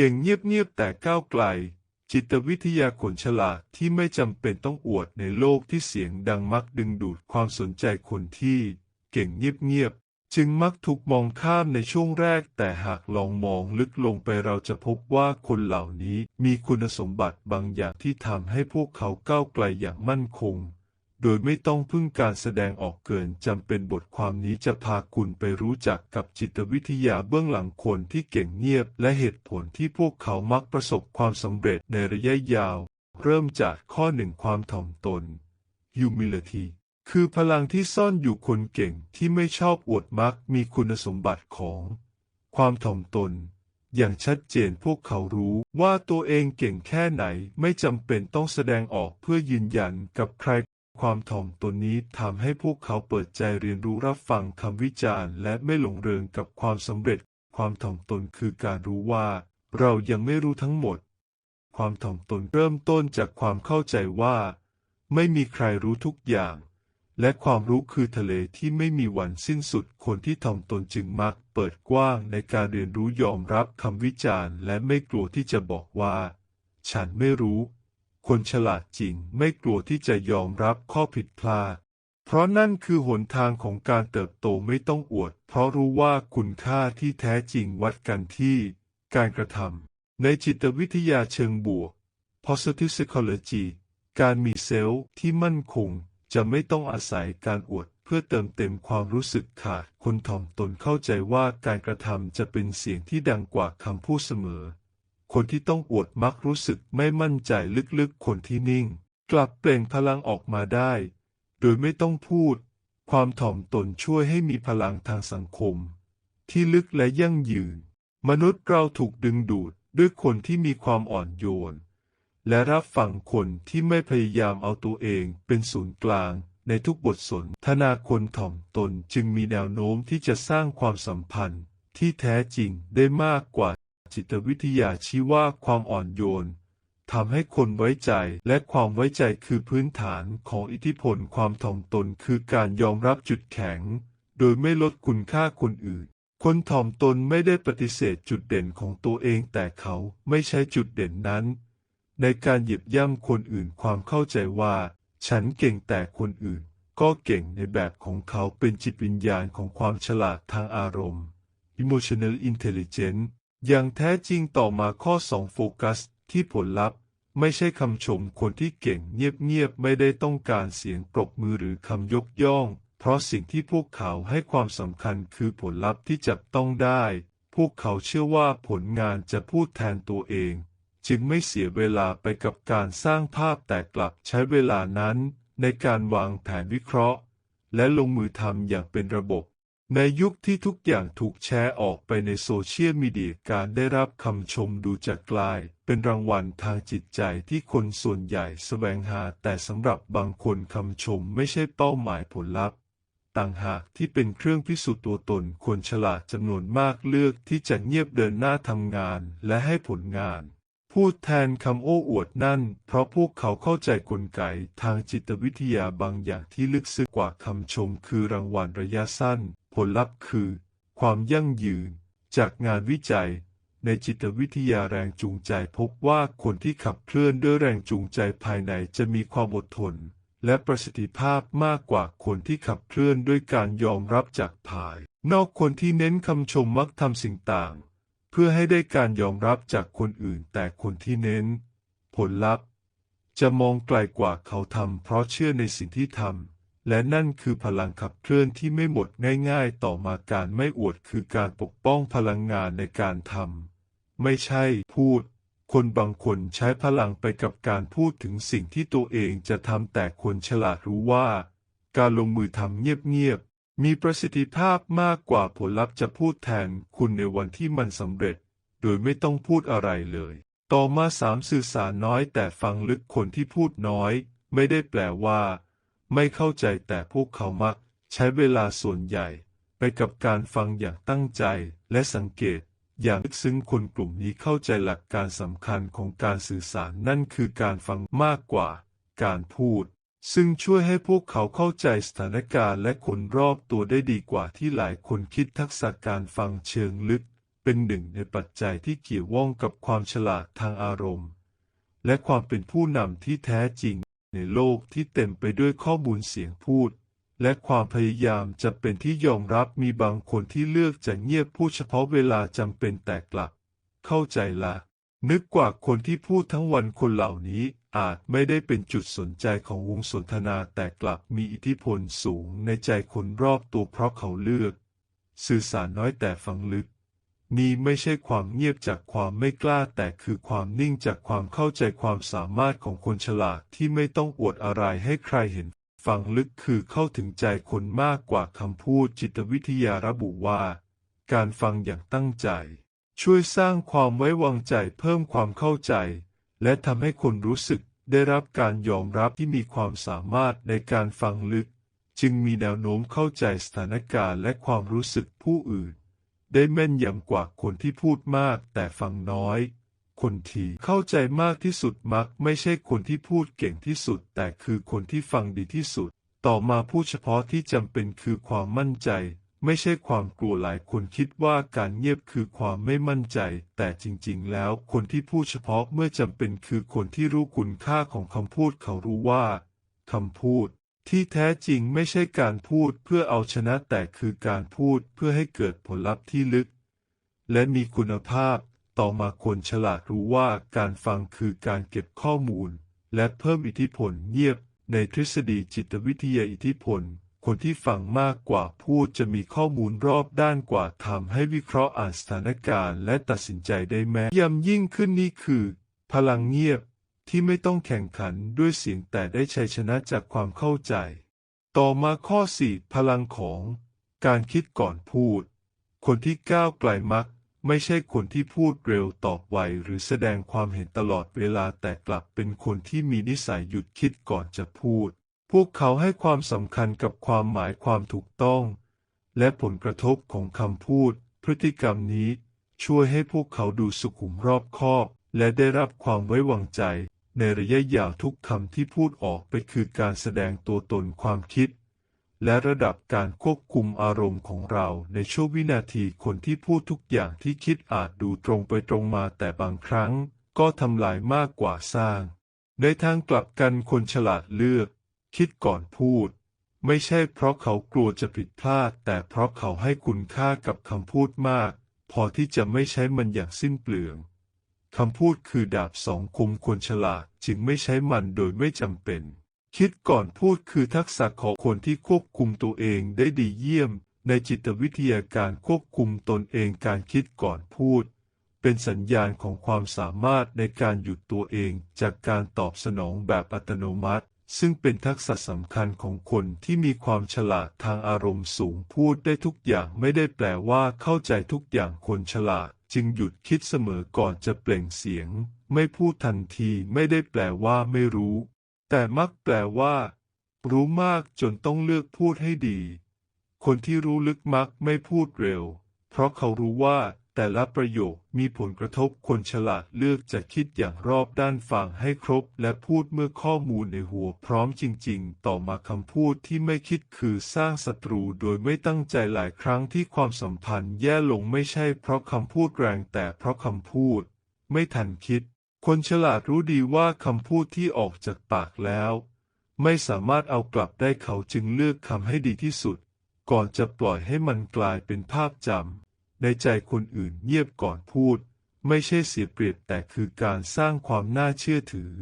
ก่งเงียบๆแต่ก้าวไกล จิตวิทยาคนฉลาดที่ไม่จำเป็นต้องอวดในโลกที่เสียงดังมักดึงดูดความสนใจคนที่ เก่งเงียบๆจึงมักถูกมองข้ามในช่วงแรก แต่หากลองมองลึกลงไปเราจะพบว่าคนเหล่านี้มีคุณสมบัติบางอย่างที่ทำให้พวกเขาก้าวไกลอย่างมั่นคง โดยไม่ต้องพึ่งการแสดงออกเกินจำเป็นบทความนี้จะพาคุณไปรู้จักกับจิตวิทยาเบื้องหลังคนที่เก่งเงียบ และเหตุผลที่พวกเขามักประสบความสำเร็จในระยะยาว เริ่มจากข้อหนึ่งความถ่อมตน humility คือพลังที่ซ่อนอยู่คนเก่งที่ไม่ชอบอวดมักมีคุณสมบัติของ ความถ่อมตน อย่างชัดเจนพวกเขารู้ว่าตัวเองเก่งแค่ไหนไม่จำเป็นต้องแสดงออกเพื่อยืนยันกับใคร ความถ่อมตนนี้ทำให้พวกเขาเปิดใจเรียนรู้รับฟังคำวิจารณ์และไม่หลงเริงกับความสำเร็จ ความถ่อมตนคือการรู้ว่า เรายังไม่รู้ทั้งหมด ความถ่อมตนเริ่มต้นจากความเข้าใจว่า ไม่มีใครรู้ทุกอย่าง และความรู้คือทะเลที่ไม่มีวันสิ้นสุด คนที่ถ่อมตนจึงมักเปิดกว้างในการเรียนรู้ยอมรับคำวิจารณ์ และไม่กลัวที่จะบอกว่า ฉันไม่รู้ คนฉลาดจริงไม่กลัวที่จะยอมรับข้อผิดพลาด เพราะนั่นคือหนทางของการเติบโตไม่ต้องอวด เพราะรู้ว่าคุณค่าที่แท้จริงวัดกันที่ การกระทำในจิตวิทยาเชิงบวก positive psychology การมีเซลล์ที่มั่นคง จะไม่ต้องอาศัยการอวดเพื่อเติมเต็มความรู้สึกขาดคนถ่อมตนเข้าใจว่าการกระทำจะเป็นเสียงที่ดังกว่าคำพูดเสมอ คนที่ต้องอวดมักรู้สึกไม่มั่นใจลึกๆ คนที่นิ่ง กลับเปล่งพลังออกมาได้ โดยไม่ต้องพูด ความถ่อมตนช่วยให้มีพลังทางสังคม ที่ลึกและยั่งยืน มนุษย์เราถูกดึงดูดด้วยคนที่มีความอ่อนโยน และรับฟังคนที่ไม่พยายามเอาตัวเองเป็นศูนย์กลางในทุกบทสนทนาคนถ่อมตนจึงมีแนวโน้มที่จะสร้างความสัมพันธ์ที่แท้จริงได้มากกว่า จิตวิทยาชี้ว่าความอ่อนโยนทำให้คนไว้ใจและความไว้ใจคือพื้นฐานของอิทธิพลความถ่อมตนคือการยอมรับจุดแข็ง โดยไม่ลดคุณค่าคนอื่น คนถ่อมตนไม่ได้ปฏิเสธจุดเด่นของตัวเองแต่เขาไม่ใช้จุดเด่นนั้น ในการเหยียบย่ำคนอื่นความเข้าใจว่า ฉันเก่งแต่คนอื่น ก็เก่งในแบบของเขาเป็นจิตวิญญาณของความฉลาดทางอารมณ์ emotional intelligence อย่างแท้จริงต่อมาข้อ 2 โฟกัสที่ผลลัพธ์ ไม่ใช่คำชมคนที่เก่งเงียบๆไม่ได้ต้องการเสียงปรบมือหรือคำยกย่อง เพราะสิ่งที่พวกเขาให้ความสำคัญคือผลลัพธ์ที่จับต้องได้ พวกเขาเชื่อว่าผลงานจะพูดแทนตัวเอง จึงไม่เสียเวลาไปกับการสร้างภาพแต่กลับใช้เวลานั้น ในการวางแผนวิเคราะห์ และลงมือทำอย่างเป็นระบบ ในยุคที่ทุกอย่างถูกแชร์ออกไปในโซเชียลมีเดียการได้รับคำชมดูจะกลาย เป็นรางวัลทางจิตใจที่คนส่วนใหญ่แสวงหา แต่สำหรับบางคนคำชมไม่ใช่เป้าหมายผลลัพธ์ ต่างหากที่เป็นเครื่องพิสูจน์ตัวตนคนฉลาดจำนวนมากเลือกที่จะเงียบเดินหน้าทำงานและให้ผลงานพูดแทนคำโอ้อวดนั่น เพราะพวกเขาเข้าใจกลไกทางจิตวิทยาบางอย่างที่ลึกซึ้งกว่าคำชมคือรางวัลระยะสั้น ผลลัพธ์คือ ความยั่งยืน จากงานวิจัย ในจิตวิทยาแรงจูงใจพบว่าคนที่ขับเคลื่อนด้วยแรงจูงใจภายในจะมีความอดทน และประสิทธิภาพมากกว่าคนที่ขับเคลื่อนด้วยการยอมรับจากภาย นอกคนที่เน้นคำชมมักทำสิ่งต่าง เพื่อให้ได้การยอมรับจากคนอื่น แต่คนที่เน้น ผลลัพธ์ จะมองไกลกว่าเขาทำเพราะเชื่อในสิ่งที่ทำ และนั่นคือพลังขับเคลื่อนที่ไม่หมดง่ายๆ ต่อมาการไม่อวดคือการปกป้องพลังงานในการทำไม่ใช่พูด คนบางคนใช้พลังไปกับการพูดถึงสิ่งที่ตัวเองจะทำแต่คนฉลาดรู้ว่า การลงมือทำเงียบๆ มีประสิทธิภาพมากกว่าผลลัพธ์จะพูดแทนคุณในวันที่มันสำเร็จ โดยไม่ต้องพูดอะไรเลย ต่อมาสามสื่อสารน้อยแต่ฟังลึกคนที่พูดน้อย ไม่ได้แปลว่า ไม่เข้าใจแต่พวกเขามัก ใช้เวลาส่วนใหญ่ ไปกับการฟังอย่างตั้งใจและสังเกต อย่างลึกซึ้งคนกลุ่มนี้เข้าใจหลักการสำคัญของการสื่อสารนั่นคือการฟังมากกว่า การพูด ซึ่งช่วยให้พวกเขาเข้าใจสถานการณ์และคนรอบตัวได้ดีกว่าที่หลายคนคิดทักษะการฟังเชิงลึก เป็นหนึ่งในปัจจัยที่เกี่ยวข้องกับความฉลาดทางอารมณ์ และความเป็นผู้นำที่แท้จริง ในโลกที่เต็มไปด้วยข้อมูลเสียงพูด และความพยายามจะเป็นที่ยอมรับมีบางคนที่เลือกจะเงียบพูดเฉพาะเวลาจำเป็นแต่กลับ เข้าใจละ นึกกว่าคนที่พูดทั้งวันคนเหล่านี้อาจไม่ได้เป็นจุดสนใจของวงสนทนาแต่กลับมีอิทธิพลสูงในใจคนรอบตัวเพราะเขาเลือก สื่อสารน้อยแต่ฟังลึก นี่ไม่ใช่ความเงียบจากความไม่กล้า แต่คือความนิ่งจากความเข้าใจความสามารถของคนฉลาดที่ไม่ต้องอวดอะไรให้ใครเห็น ฟังลึกคือเข้าถึงใจคนมากกว่าคำพูดจิตวิทยาระบุว่า การฟังอย่างตั้งใจ ช่วยสร้างความไว้วางใจเพิ่มความเข้าใจ และทำให้คนรู้สึกได้รับการยอมรับที่มีความสามารถในการฟังลึก จึงมีแนวโน้มเข้าใจสถานการณ์และความรู้สึกผู้อื่น ได้แม่นยำกว่าคนที่พูดมากแต่ฟังน้อย คนที่เข้าใจมากที่สุดมักไม่ใช่คนที่พูดเก่งที่สุด แต่คือคนที่ฟังดีที่สุด ต่อมาพูดเฉพาะที่จำเป็นคือความมั่นใจ ไม่ใช่ความกลัวหลายคนคิดว่าการเงียบคือความไม่มั่นใจ แต่จริงๆ แล้วคนที่พูดเฉพาะเมื่อจำเป็นคือคนที่รู้คุณค่าของคำพูดเขารู้ว่าคำพูด ที่แท้จริงไม่ใช่การพูดเพื่อเอาชนะแต่คือการพูดเพื่อให้เกิดผลลัพธ์ที่ลึก และมีคุณภาพ ต่อมาคนฉลาดรู้ว่าการฟังคือการเก็บข้อมูล และเพิ่มอิทธิพลเงียบ ในทฤษฎีจิตวิทยาอิทธิพล คนที่ฟังมากกว่าพูดจะมีข้อมูลรอบด้านกว่าทำให้วิเคราะห์อ่านสถานการณ์ และตัดสินใจได้แม่นยำยิ่งขึ้นนี่คือ พลังเงียบ ที่ไม่ต้องแข่งขันด้วยเสียงแต่ได้ชัยชนะจากความเข้าใจ ต่อมาข้อ 4 พลังของการคิดก่อนพูด คนที่ก้าวไกลมัก ไม่ใช่คนที่พูดเร็วตอบไวหรือแสดงความเห็นตลอดเวลาแต่กลับเป็นคนที่มีนิสัยหยุดคิดก่อนจะพูด พวกเขาให้ความสำคัญกับความหมายความถูกต้อง และผลกระทบของคำพูด พฤติกรรมนี้ช่วยให้พวกเขาดูสุขุมรอบคอบ และได้รับความไว้วางใจ ในระยะยาวทุกคำที่พูดออกไปคือการแสดงตัวตนความคิด และระดับการควบคุมอารมณ์ของเราในช่วงวินาทีคนที่พูดทุกอย่างที่คิดอาจดูตรงไปตรงมาแต่บางครั้ง ก็ทำลายมากกว่าสร้าง ในทางกลับกันคนฉลาดเลือก คิดก่อนพูดไม่ใช่เพราะเขากลัวจะผิดพลาด แต่เพราะเขาให้คุณค่ากับคำพูดมาก พอที่จะไม่ใช้มันอย่างสิ้นเปลือง คำพูดคือดาบสองคมคนฉลาดจึงไม่ใช้มันโดยไม่จำเป็น คิดก่อนพูดคือทักษะของคนที่ควบคุมตัวเองได้ดีเยี่ยม ในจิตวิทยาการควบคุมตนเองการคิดก่อนพูด เป็นสัญญาณของความสามารถในการหยุดตัวเองจากการตอบสนองแบบอัตโนมัติ ซึ่งเป็นทักษะสำคัญของคนที่มีความฉลาดทางอารมณ์สูงพูดได้ทุกอย่างไม่ได้แปลว่าเข้าใจทุกอย่างคนฉลาด จึงหยุดคิดเสมอก่อนจะเปล่งเสียง ไม่พูดทันทีไม่ได้แปลว่าไม่รู้ แต่มักแปลว่า รู้มากจนต้องเลือกพูดให้ดี คนที่รู้ลึกมักไม่พูดเร็ว เพราะเขารู้ว่า แต่ละประโยคมีผลกระทบคนฉลาดเลือกจะคิดอย่างรอบด้านฟังให้ครบ และพูดเมื่อข้อมูลในหัวพร้อมจริง ๆ ต่อมาคำพูดที่ไม่คิดคือสร้างศัตรูโดยไม่ตั้งใจหลายครั้งที่ความสัมพันธ์แย่ลงไม่ใช่เพราะคำพูดแรงแต่เพราะคำพูด ไม่ทันคิด คนฉลาดรู้ดีว่าคำพูดที่ออกจากปากแล้ว ไม่สามารถเอากลับได้เขาจึงเลือกคำให้ดีที่สุด ก่อนจะปล่อยให้มันกลายเป็นภาพจำ ในใจคนอื่นเงียบก่อนพูด ไม่ใช่เสียเปรียบแต่คือการสร้างความน่าเชื่อถือ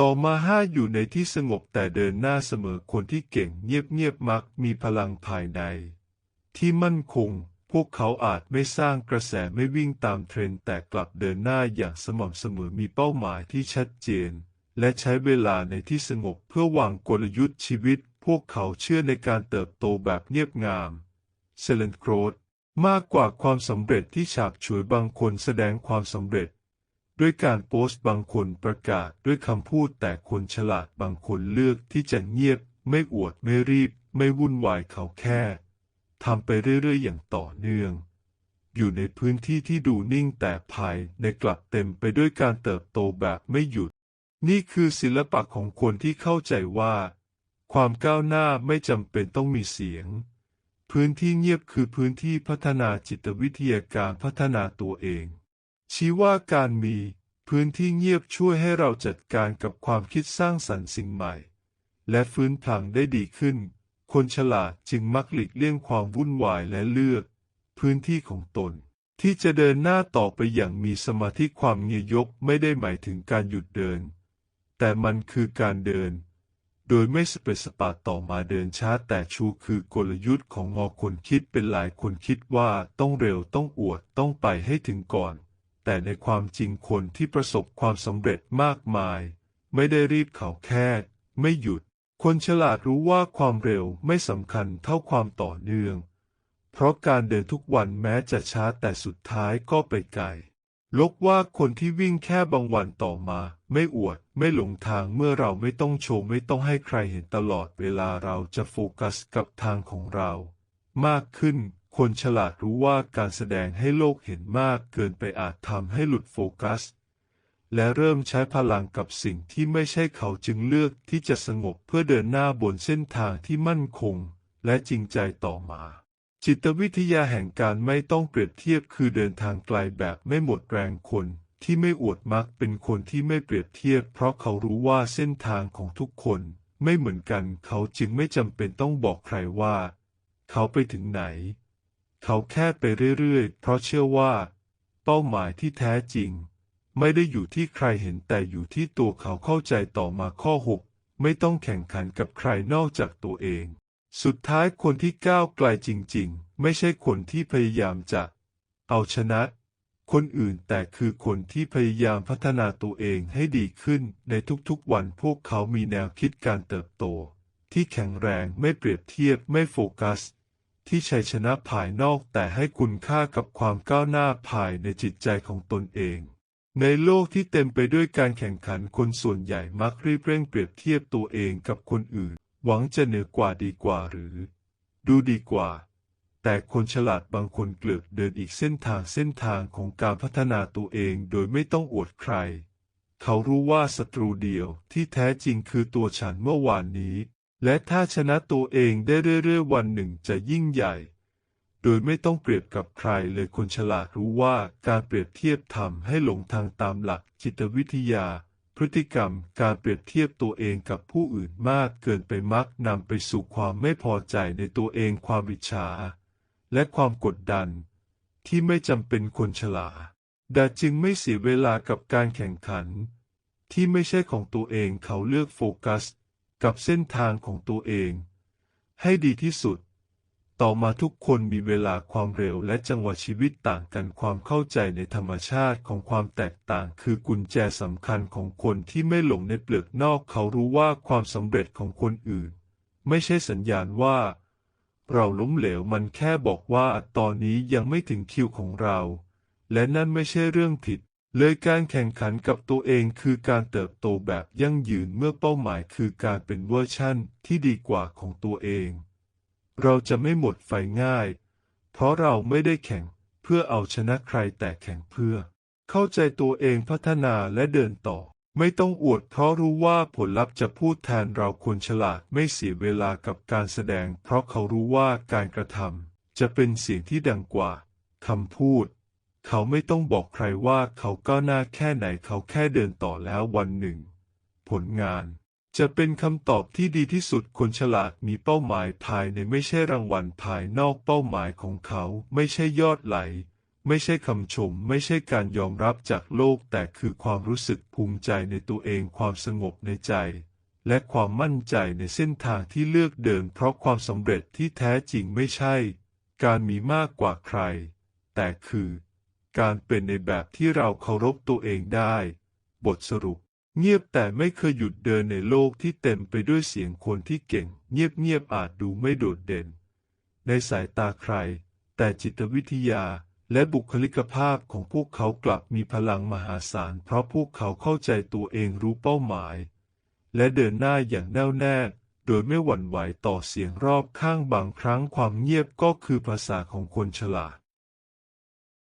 ต่อมาห้าอยู่ในที่สงบแต่เดินหน้าเสมอคนที่เก่งเงียบๆมักมีพลังภายใน ที่มั่นคงพวกเขาอาจไม่สร้างกระแสไม่วิ่งตามเทรนด์แต่กลับเดินหน้าอย่างสม่ำเสมอมีเป้าหมายที่ชัดเจน และใช้เวลาในที่สงบเพื่อวางกลยุทธ์ชีวิต พวกเขาเชื่อในการเติบโตแบบเงียบงามเซเลนโครด มากกว่าความสำเร็จที่ฉาบฉวยบางคนแสดงความสำเร็จ ด้วยการโพสต์บางคนประกาศด้วยคำพูดแต่คนฉลาดบางคนเลือกที่จะเงียบ ไม่อวดไม่รีบ ไม่วุ่นวายเขาแค่ทำไปเรื่อยๆ อย่างต่อเนื่อง อยู่ในพื้นที่ที่ดูนิ่งแต่ภายในกลับเต็มไปด้วยการเติบโตแบบไม่หยุด นี่คือศิลปะของคนที่เข้าใจว่า ความก้าวหน้าไม่จำเป็นต้องมีเสียง พื้นที่เงียบคือพื้นที่พัฒนาจิตวิทยาการพัฒนาตัวเอง ชี้ว่าการมีพื้นที่เงียบช่วยให้เราจัดการกับความคิดสร้างสรรค์สิ่งใหม่ และฟื้นพลังได้ดีขึ้น คนฉลาดจึงมักหลีกเลี่ยงความวุ่นวายและเลือก พื้นที่ของตน ที่จะเดินหน้าต่อไปอย่างมีสมาธิความเงียยกไม่ได้หมายถึงการหยุดเดิน แต่มันคือการเดิน โดยไม่สเปซสปาต่อมาเดินช้าแต่ชูคือกลยุทธ์ของงอคนคิดเป็นหลายคนคิดว่าต้องเร็วต้องอวดต้องไปให้ถึงก่อน แต่ในความจริงคนที่ประสบความสำเร็จมากมาย ไม่ได้รีบเขาแค่ ไม่หยุด คนฉลาดรู้ว่าความเร็วไม่สำคัญเท่าความต่อเนื่อง เพราะการเดินทุกวันแม้จะช้าแต่สุดท้ายก็ไปไกล ลกว่าคนที่วิ่งแค่บางวันต่อมา ไม่อวด ไม่หลงทางเมื่อเราไม่ต้องโชว์ไม่ต้องให้ใครเห็นตลอดเวลาเราจะโฟกัสกับทางของเรา มากขึ้น คนฉลาดรู้ว่าการแสดงให้โลกเห็นมากเกินไปอาจทำให้หลุดโฟกัส และเริ่มใช้พลังกับสิ่งที่ไม่ใช่เขาจึงเลือกที่จะสงบเพื่อเดินหน้าบนเส้นทางที่มั่นคง และจริงใจต่อมา จิตวิทยาแห่งการไม่ต้องเปรียบเทียบคือเดินทางไกลแบบไม่หมดแรงคนที่ไม่อวดมักเป็นคนที่ไม่เปรียบเทียบ เพราะเขารู้ว่าเส้นทางของทุกคนไม่เหมือนกัน เขาจึงไม่จำเป็นต้องบอกใครว่า เขาไปถึงไหน เขาแค่ไปเรื่อยๆ เพราะเชื่อว่า เป้าหมายที่แท้จริง ไม่ได้อยู่ที่ใครเห็นแต่อยู่ที่ตัวเขาเข้าใจต่อมาข้อ 6 ไม่ต้องแข่งขันกับใครนอกจากตัวเอง สุดท้ายคนที่ก้าวไกลจริงๆ ไม่ใช่คนที่พยายามจะ เอาชนะ คนอื่นแต่คือคนที่พยายามพัฒนาตัวเองให้ดีขึ้นในทุกๆวันพวกเขามีแนวคิดการเติบโต ที่แข็งแรงไม่เปรียบเทียบไม่โฟกัส ที่ชัยชนะภายนอกแต่ให้คุณค่ากับความก้าวหน้าภายในจิตใจของตนเอง ในโลกที่เต็มไปด้วยการแข่งขันคนส่วนใหญ่มักรีบเร่งเปรียบเทียบตัวเองกับคนอื่น หวังจะเหนือกว่าดีกว่าหรือ ดูดีกว่า แต่คนฉลาดบางคนเกลือกเดินอีกเส้นทางเส้นทางของการพัฒนาตัวเองโดยไม่ต้องอวดใคร เขารู้ว่าศัตรูเดียวที่แท้จริงคือตัวฉันเมื่อวานนี้ และถ้าชนะตัวเองได้เรื่อยๆวันหนึ่งจะยิ่งใหญ่โดยไม่ต้องเปรียบกับใครเลยคนฉลาดรู้ว่าการเปรียบเทียบทำให้หลงทางตามหลักจิตวิทยา พฤติกรรมการเปรียบเทียบตัวเองกับผู้อื่นมากเกินไปมักนำไปสู่ความไม่พอใจในตัวเองความวิชา และความกดดัน ที่ไม่จำเป็นคนฉลาดแต่จึงไม่เสียเวลากับการแข่งขัน ที่ไม่ใช่ของตัวเองเขาเลือกโฟกัส กับเส้นทางของตัวเอง ให้ดีที่สุด ต่อมาทุกคนมีเวลาความเร็วและจังหวะชีวิตต่างกันความเข้าใจในธรรมชาติของความแตกต่าง คือกุญแจสำคัญของคนที่ไม่หลงในเปลือกนอกเขารู้ว่าความสำเร็จของคนอื่น ไม่ใช่สัญญาณว่า เราล้มเหลวมันแค่บอกว่าตอนนี้ยังไม่ถึงคิวของเรา และนั่นไม่ใช่เรื่องผิด เลยการแข่งขันกับตัวเองคือการเติบโตแบบยั่งยืนเมื่อเป้าหมายคือการเป็นเวอร์ชั่นที่ดีกว่าของตัวเอง เราจะไม่หมดไฟง่าย เพราะเราไม่ได้แข่งเพื่อเอาชนะใครแต่แข่งเพื่อ เข้าใจตัวเองพัฒนาและเดินต่อ ไม่ต้องอวดเพราะรู้ว่าผลลัพธ์จะพูดแทนเราควรฉลาดไม่เสียเวลากับการแสดง เพราะเขารู้ว่าการกระทำจะเป็นเสียงที่ดังกว่าคำพูด เขาไม่ต้องบอกใครว่าเขาก้าวหน้าแค่ไหนเขาแค่เดินต่อแล้ววันหนึ่ง ผลงาน จะเป็นคำตอบที่ดีที่สุดคนฉลาดมีเป้าหมายภายในไม่ใช่รางวัลภายนอกเป้าหมายของเขาไม่ใช่ยอดไหล ไม่ใช่คำชม ไม่ใช่การยอมรับจากโลก แต่คือความรู้สึกภูมิใจในตัวเองความสงบในใจ และความมั่นใจในเส้นทางที่เลือกเดิน เพราะความสำเร็จที่แท้จริงไม่ใช่ การมีมากกว่าใคร แต่คือ การเป็นในแบบที่เราเคารพตัวเองได้ บทสรุป เงียบแต่ไม่เคยหยุดเดินในโลกที่เต็มไปด้วยเสียงคนที่เก่ง เงียบๆอาจดูไม่โดดเด่น ในสายตาใคร แต่จิตวิทยาและบุคลิกภาพของพวกเขากลับมีพลังมหาศาล เพราะพวกเขาเข้าใจตัวเองรู้เป้าหมาย และเดินหน้าอย่างแน่วแน่ โดยไม่หวั่นไหวต่อเสียงรอบข้างบางครั้งความเงียบก็คือภาษาของคนฉลาด